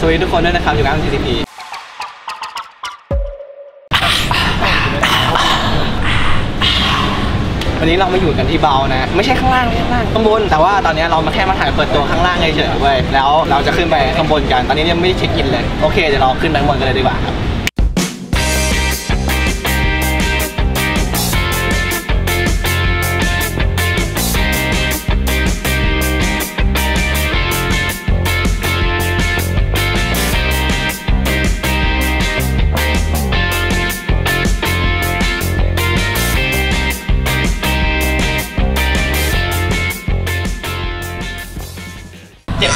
สวัสดีทุกคนด้วยนะครับ อยู่กับ TCP วันนี้เรามาอยู่กันที่เบานะ ไม่ใช่ข้างล่างไม่ใช่ข้างล่างข้างบน แต่ว่าตอนนี้เรามาแค่มาถ่ายเปิดตัวข้างล่างเฉยๆเว้ยแล้วเราจะขึ้นไปข้างบนกัน ตอนนี้ยังไม่ได้เช็คอินเลย โอเคเดี๋ยวเราขึ้นไปข้างบนกันเลยดีกว่าครับ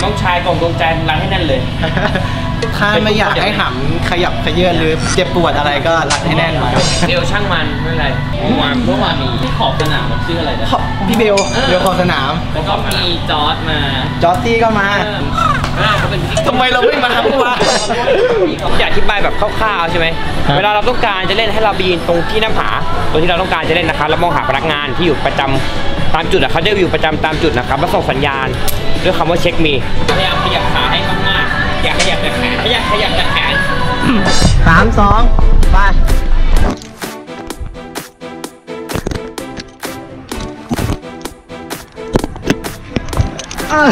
เจ็บต้องชายกล่องดวงใจรังให้แน่นเลย ถ้าไม่อยากให้หำขยับขยื่นหรือเจ็บปวดอะไรก็รัดให้แน่นไว้เดี๋ยวช่างมันไม่เป็นไรเมื่อวานเมื่อวานมีที่ขอบสนามมันชื่ออะไรนะพี่เบลเบลขอบสนาม แล้วก็มีจอร์ดมา จอร์ตี้ก็มาเออเขาเป็นพิธีกทำไมเราไม่มาครับวะอยากอธิบายแบบคร่าวๆใช่ไหมครับเวลาเราต้องการจะเล่นให้เราไปยืนตรงที่หน้าผาตรงที่เราต้องการจะเล่นนะครับแล้วมองหาพนักงานที่อยู่ประจำตามจุดอะเขาจะอยู่ประจำตามจุดนะครับแล้วส่งสัญญาณ ด้วยคำว่าเช็คมีพยายามขยับขาให้มากๆอย่าขยับแต่แขนขยับขยับแต่แขนสามสองไปอ่า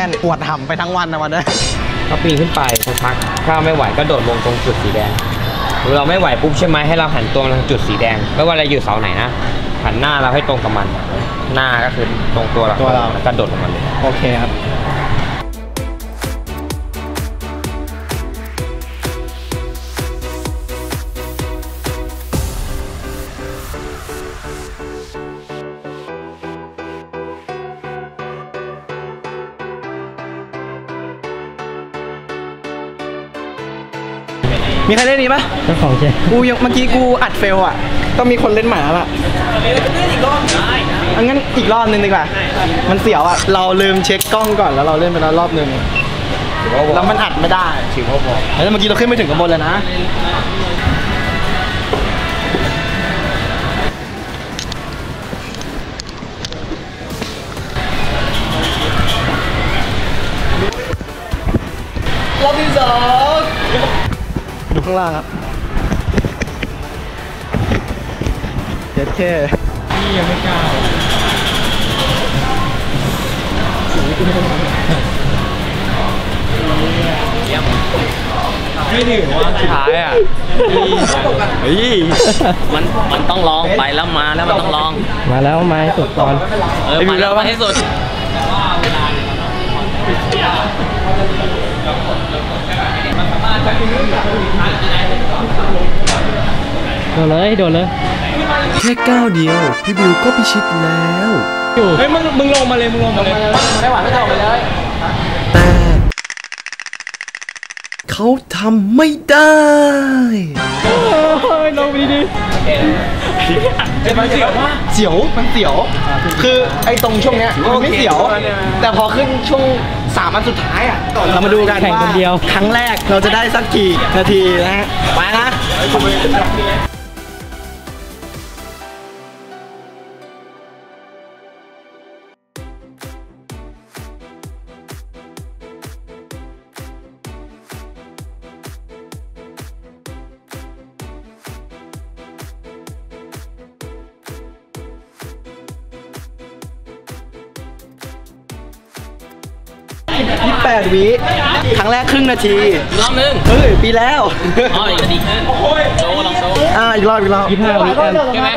น่นปวดหำไปทั้งวันนะวันนี้ก็ปีนขึ้นไปสักพักถ้าไม่ไหวก็โดดลงตรงจุดสีแดงหรือเราไม่ไหวปุ๊บใช่ไหมให้เราหันตัวมาทางจุดสีแดงไม่ว่าเราอยู่เสาไหนนะหันหน้าเราให้ตรงกับมัน หน้าก็คือตรงตัวเราตัวเราแล้วก็โดดลงมาเลยโอเคครับ มีใครเล่นนี้ปะเจ้าของเจกูยังเมื่อกี้กูอัดเฟลอะ ต้องมีคนเล่นหมาอะอังั้นอีกรอบนึงดีกว่า มันเสียวอะ เราลืมเช็คกล้องก่อนแล้วเราเล่นไปแล้วรอบนึง แล้วมันอัดไม่ได้ถือว่าพอแล้วเมื่อกี้เราขึ้นไปถึงข้างบนแล้วนะ รอบที่สอง ดูข้างล่างครับเจ็ดแค่นี่ยังไม่กล้าไม่ถึงว่าสุดท้ายอะเฮ้ยมันมันต้องลองไปแล้วมาแล้วมันต้องลอง มาแล้วไม้สุดตอนเออมาแล้วมาให้สุด โดดเลยโดดเลยแค่ก้าวเดียว พี่บิวก็พิชิตแล้วอยู่เฮ้ยมึงมึงลงมาเลยมึงลงมาเลยไม่หวานไม่ต้องไปเลยแต่เขาทำไม่ได้ลงไปดีมันเสียวมากเสียวมันเสียว คือไอ้ตรงช่วงเนี้ยมันไม่เสียว แต่พอขึ้นช่วง สามอันสุดท้ายอะเรามาดูกันแข่งคนเดียว ครั้งแรกเราจะได้สักกี่นาทีนะฮะไปนะ ยี่แปดวิครั้งแรกครึ่งนาทีรอบนึงเฮ้ยปีแล้วอ๋ออีกดีขึ้นโชว์ลองโชว์อ่าอีกรอบอีกรอบยี่สิบห้าวิแอมใช่ไหม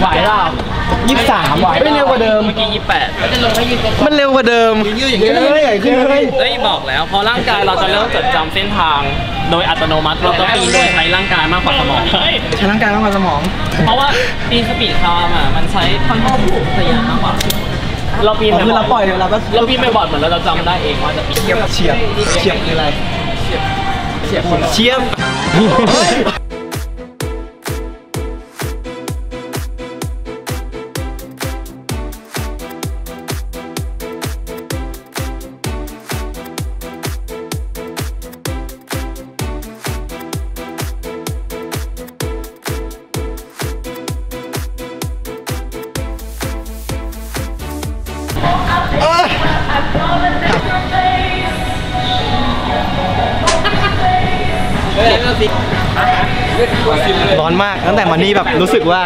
ไหวเปล่า ยี่สิบสามไหวไม่เร็วกว่าเดิม เมื่อกี้ยี่แปดแล้วจะลงให้ยืนตรงมันเร็วกว่าเดิมยืดอย่างเงี้ยเลยใหญ่ขึ้นเลยเฮ้ยบอกแล้ว พอร่างกายเราจะเริ่มจดจำเส้นทาง โดยอัตโนมัติเราก็ปีนโดยใช้ร่างกายมากกว่าสมองใช้ร่างกายมากกว่าสมอง เพราะว่าปีนสปีดคาร์มอะมันใช้ทั้งข้อผูกทะยานมากกว่าเราปีนอ๋อคือเราปล่อยเดี๋ยวเราก็เราปีนไปบอร์ดเหมือนเราจำได้เองว่าจะปีนเฉียบเฉียบเฉียบคืออะไรเฉียบเฉียบ ร้อนมากตั้งแต่มานี่แบบรู้สึกว่า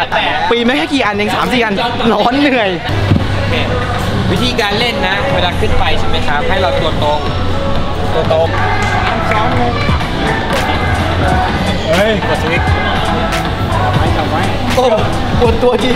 ปีไม่แค่กี่อันเองสามสี่อันร้อนเหนื่อย วิธีการเล่นนะ เวลาขึ้นไปใช่ไหมครับ ให้เราตัวตรง ตัวตรงเฮ้ยกดสวิตช์โอ้ปวดตัวจริง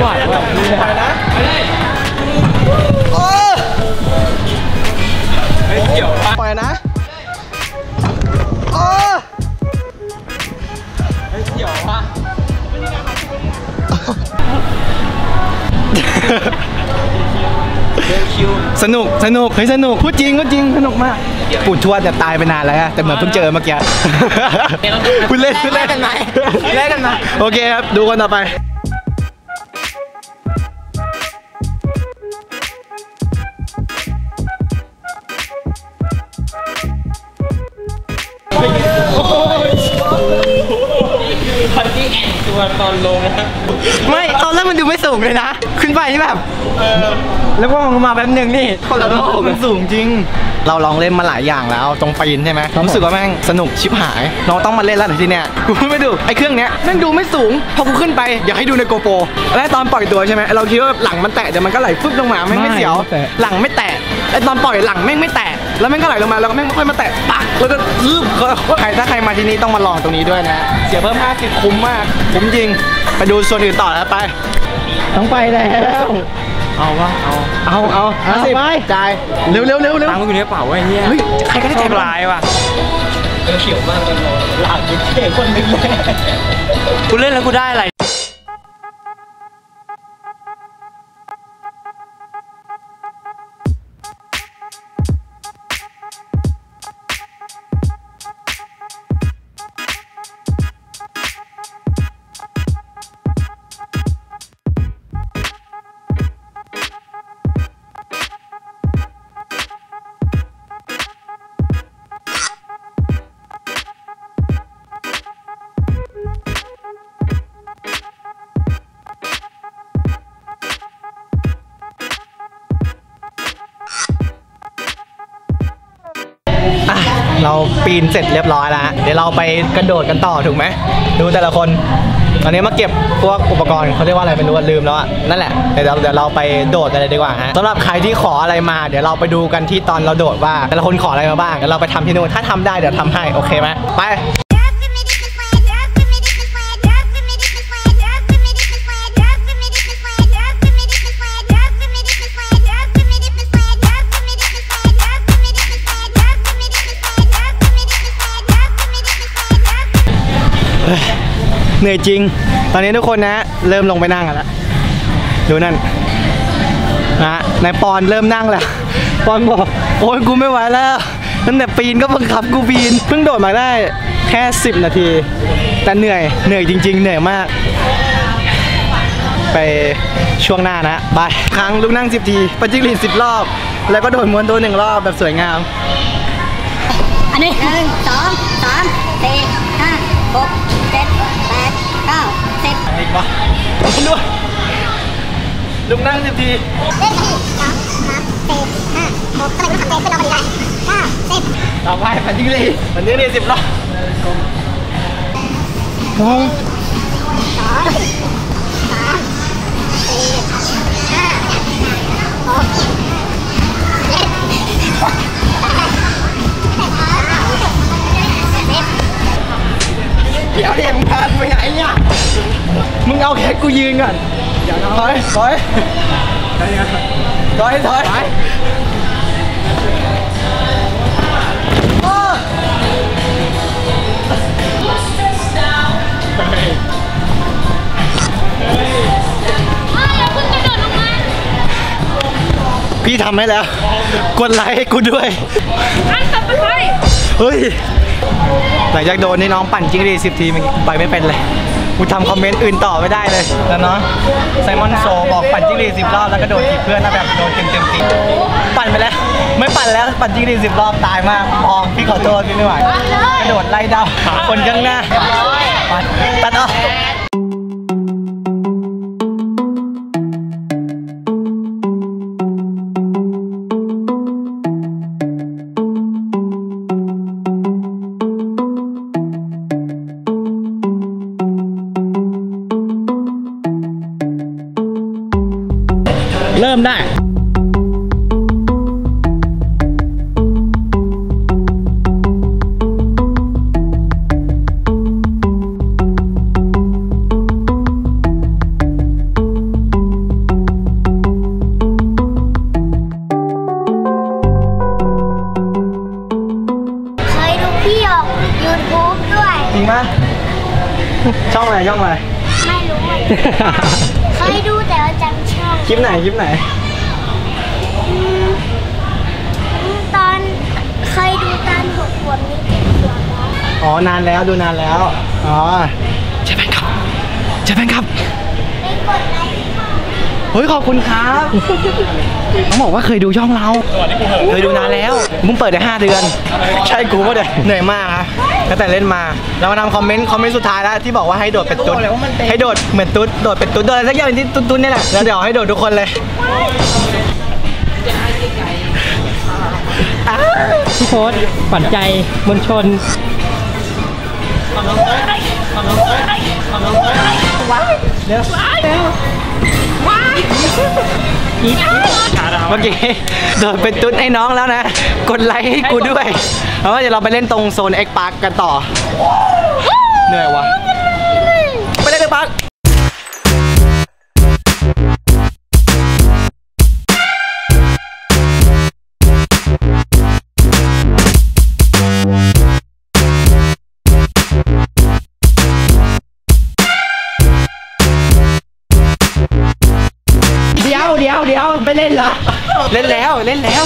ไหวว่ะไปนะโอ้ไม่เกี่ยวปะปล่อยนะโอ้ไม่เกี่ยวปะเดินคิวสนุก สนุก เฮ้ย สนุก พูดจริงพูดจริง สนุกมาก ปู่ทวดจะตายไปนานแล้วอะแต่เหมือนเพิ่งเจอเมื่อกี้คุณเล่นคุณเล่นกันไหมเล่นกันไหมโอเคครับ ดูคนต่อไป แอนตัวตอนลงนะไม่ตอนแรกมันดูไม่สูงเลยนะ ขึ้นไปนี่แบบแล้วก็มองมาแป๊บนึงนี่คนละโลกมันสูงจริง เราลองเล่นมาหลายอย่างแล้วตรงปีนใช่ไหมรู้สึกว่าแม่งสนุกชิบหาย น้องต้องมาเล่นแล้วทีเนี้ยกูไม่ดูไอ้เครื่องเนี้ยแม่งดูไม่สูง พอกูขึ้นไปอยากให้ดูในโกโปรแล้วตอนปล่อยตัวใช่ไหมเราคิดว่าหลังมันแตะเดี๋ยวมันก็ไหลฟึบลงมาแม่งไม่เสียว หลังไม่แตะไอ้ตอนปล่อยหลังแม่งไม่แตะ แล้วแม่งก็ไหลลงมาแล้วก็แม่งค่อยมาแตะปักแล้วก็ซึบใครถ้าใครมาที่นี่ต้องมาลองตรงนี้ด้วยนะ เสียเพิ่ม50คุ้มมากคุ้มจริง ไปดูส่วนอื่นต่อแล้วไป ต้องไปแล้วเอาวะเอาเอาเอาเอาสิบไปจ่ายเร็วเร็วเร็วเร็วตังค์กูอยู่ในกระเป๋าไอ้เหี้ยเฮ้ยใครก็ได้ชอจ่ายบมาลายว่ะเขียวมากเลยหลังกูเท่คนนึงเลยกูเล่นแล้วกูได้อะไร เราปีนเสร็จเรียบร้อยแล้วฮะเดี๋ยวเราไปกระโดดกันต่อถูกไหมดูแต่ละคนตอนนี้มาเก็บพวกอุปกรณ์เขาเรียกว่าอะไรไม่รู้อะลืมแล้วอะนั่นแหละเดี๋ยวเราเดี๋ยวเราไปโดดกันเลยดีกว่าฮะสำหรับใครที่ขออะไรมาเดี๋ยวเราไปดูกันที่ตอนเราโดดว่าแต่ละคนขออะไรมาบ้างเดี๋ยวเราไปทำที่นู่นถ้าทำได้เดี๋ยวทำให้โอเคไหมไป เหนื่อยจริง ตอนนี้ทุกคนนะ เริ่มลงไปนั่งกันแล้ว ดูนั่นนะนายปอนเริ่มนั่งแล้ว ปอนบอก โอ้ยกูไม่ไหวแล้วตั้งแต่ปีนก็บังคับกูปีน เพิ่งโดดมาได้แค่ 10 นาที แต่เหนื่อยเหนื่อยจริง ๆ เหนื่อยมาก ไปช่วงหน้านะบายครั้งลูกนั่ง 10 ทีปาจิกลิน10รอบ แล้วก็โดดม้วนตัวหนึ่งรอบแบบสวยงาม อันนี้หนึ่งสองสามสี่ห้าหกเจ็ด สิบอีกปะด้วยลุกนั่งสิบทีเล่นสี่สองสามสี่ห้าหกทำไมต้องทำเต็มขึ้นเราไปดีได้เก้าสิบต่อไปพันจิงลีวันนี้นี่สิบรอบสองสามสี่ห้าหก ดี๋ยวเดี๋ยวมึงพาไปไหนเนี่ยมึงเอาแค่กูยืนก่อนถอยถอยถอยถอยโอ้พี่ทำให้แล้ว กดไลค์ให้กูด้วยเฮ้ย หลังจากโดนนี่น้องปั่นจิ้งหรีดสิบทีมันไปไม่เป็นเลยกูทำคอมเมนต์อื่นต่อไม่ได้เลยแล้วเนาะไซมอนโซบอกปั่นจิ้งหรีดสิบรอบแล้วก็โดนจีบเพื่อนแล้วแบบโดนเต็มเต็มๆตีปั่นไปแล้ว ไม่ปั่นแล้วปั่นจิ้งหรีดสิบรอบตายมากมองพี่ขอโทษพี่ไม่ไหวกระโดดไล่ดาวคนข้างหน้าปั่นตัดออก เริ่มได้เคยดูพี่ออกยูทูบด้วยจริงปะช่องอะไรช่องอะไร ไม่รู้เหมือนกันเคยดูแต่ว่าจำช่องคลิปไหนคลิปไหนอืมตอนเคยดูตอนหกขวบนี่เจ็ดขวบแล้วอ๋อนานแล้วดูนานแล้ว อ๋อใช่ไหมครับใช่ไหมครับไปกดไลค์ที่ช่อง เฮ้ยขอบคุณครับเขาบอกว่าเคยดูช่องเรา เคยดูนานแล้วมึงเปิดได้5เดือน ใช่กูก็เดี๋ยวเหนื่อยมากนะตั้งแต่เล่นมา เรามาทำคอมเมนต์คอมเมนต์สุดท้ายแล้วที่บอกว่าให้โดดเป็นตุ๊ดให้โดดเหมือนตุ๊ดโดดเป็นตุ๊ดโดดอะไรสักอย่างที่ตุ๊ดๆนี่แหละแล้วเดี๋ยวให้โดดทุกคนเลยอะพี่โพสฝันใจมวลชนเมื่อกี้โดดเป็นตุ๊ดให้น้องแล้วนะ กดไลค์ให้กูด้วยเพราะว่าเดี๋ยวเราไปเล่นตรงโซน X Park กันต่อ เหนื่อยวะไปเล่น X Park เเดียวเดี๋ยวไปเล่นเหรอเล่นแล้วเล่นแล้ว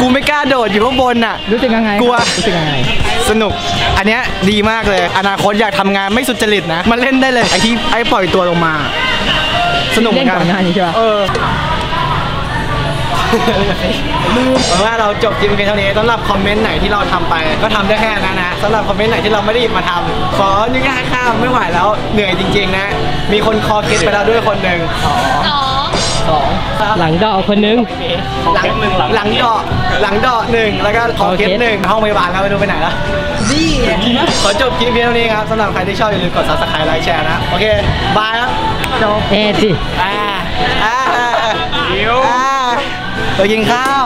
กูไม่กล้าโดดอยู่ข้างบนน่ะ รู้สึกยังไงกลัว รู้สึกยังไง สนุก อันเนี้ยดีมากเลย อนาคตอยากทำงานไม่สุจริตนะ มันเล่นได้เลย ไอที่ไอปล่อยตัวลงมา สนุกเหมืเล่อนนกันก่อนหน้านี้ใช่ปะ เออ ลืมเอาว่าเราจบคลิปเพียงเท่านี้สำหรับคอมเมนต์ไหนที่เราทำไป ก็ทำได้แค่นั้นนะสำหรับคอมเมนต์ไหนที่เราไม่ได้หยิบมาทำขออนุญาตข้ามไม่ไหวแล้วเหนื่อยจริง ๆ นะ มีคนคอเคสไปแล้วด้วยคนหนึ่ง สองหลังดอกคนนึง หลังหลังเดาะหลังเดาะหนึ่งแล้วก็คอเคสหนึ่งห้องพยาบาลครับไปดูไปไหนแล้วนี่ขอจบคลิปเพียงเท่านี้ครับสำหรับใครที่ชอบอย่าลืมกด subscribe ไลค์แชร์นะ โอเค บายครับเอ็ดสิอ่าอ่าอ่าไปกินข้าว